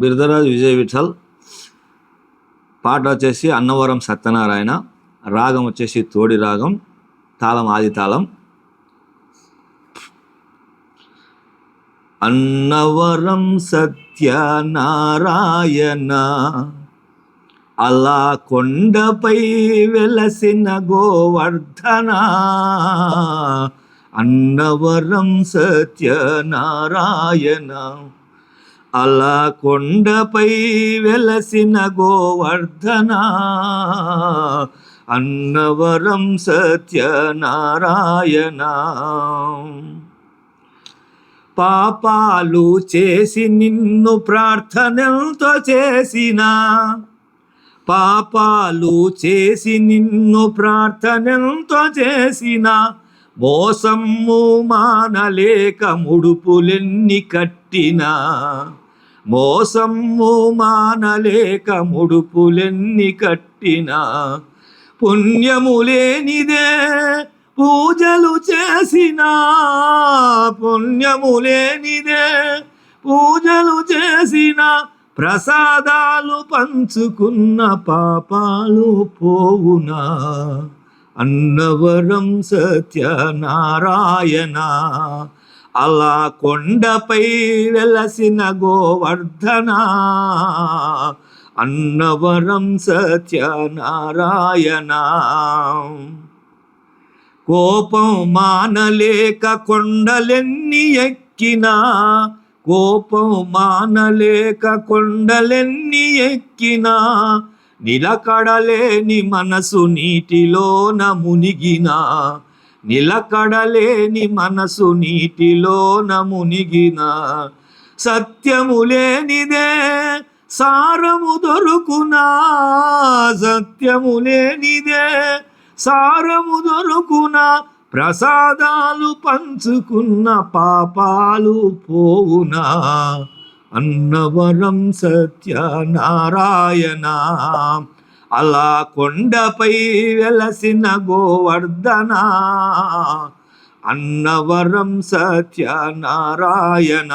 బిరుదరాజు విజయ్ విఠల్. పాట వచ్చేసి అన్నవరం సత్యనారాయణ. రాగం వచ్చేసి తోడి రాగం. తాళం ఆది తాళం. అన్నవరం సత్యనారాయణ. అలా కొండపై వెలసిన గోవర్ధన. అన్నవరం సత్యనారాయణ. అలా కొండపై వెలసిన గోవర్ధన అన్నవరం సత్యనారాయణ. పాపాలు చేసి నిన్ను ప్రార్థనలతో చేసిన పాపాలు చేసి నిన్ను ప్రార్థనలతో చేసిన మోసము మానలేక ముడుపులెన్ని కట్టినా. మోసము మానలేక ముడుపులెన్ని కట్టినా పుణ్యములేనిదే పూజలు చేసిన పుణ్యములేనిదే పూజలు చేసిన ప్రసాదాలు పంచుకున్న పాపాలు పోవునా. అన్నవరం సత్యనారాయణ అలా కొండపై వెలసిన గోవర్ధన అన్నవరం సత్యనారాయణ. కోపం మానలేక కొండలెన్ని ఎక్కినా కోపం మానలేక కొండలెన్ని ఎక్కినా నిలకడలేని మనసు నీటిలోన మునిగినా నిలకడలేని మనసు నీటిలోన మునిగిన సత్యము లేనిదే సారము దొరుకునా సత్యము లేనిదే సారము దొరుకునా ప్రసాదాలు పంచుకున్న పాపాలు పోవునా అన్నవరం సత్యనారాయణ. అలా కొండపై వెలసిన గోవర్ధన అన్నవరం సత్యనారాయణ.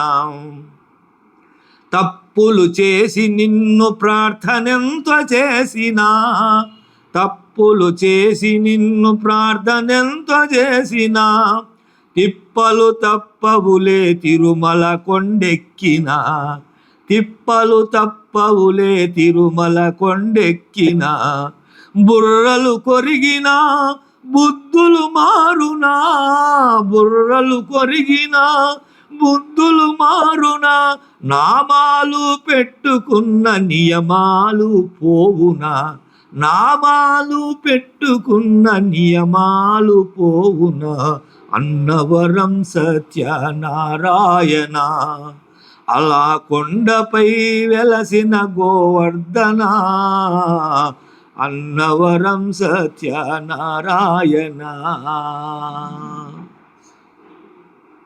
తప్పులు చేసి నిన్ను ప్రార్థనెంత చేసినా తప్పులు చేసి నిన్ను ప్రార్థనెంత చేసినా తిప్పలు తప్పవులే తిరుమల కొండెక్కిన. తిప్పలు తప్పవులే తిరుమల కొండెక్కిన బుర్రలు కొరిగిన బుద్ధులు మారునా బుర్రలు కొరిగిన బుద్ధులు మారునా నామాలు పెట్టుకున్న నియమాలు పోవునా నామాలు పెట్టుకున్న నియమాలు పోవునా అన్నవరం సత్యనారాయణ. అలా కొండపై వెలసిన గోవర్ధన అన్నవరం సత్యనారాయణ.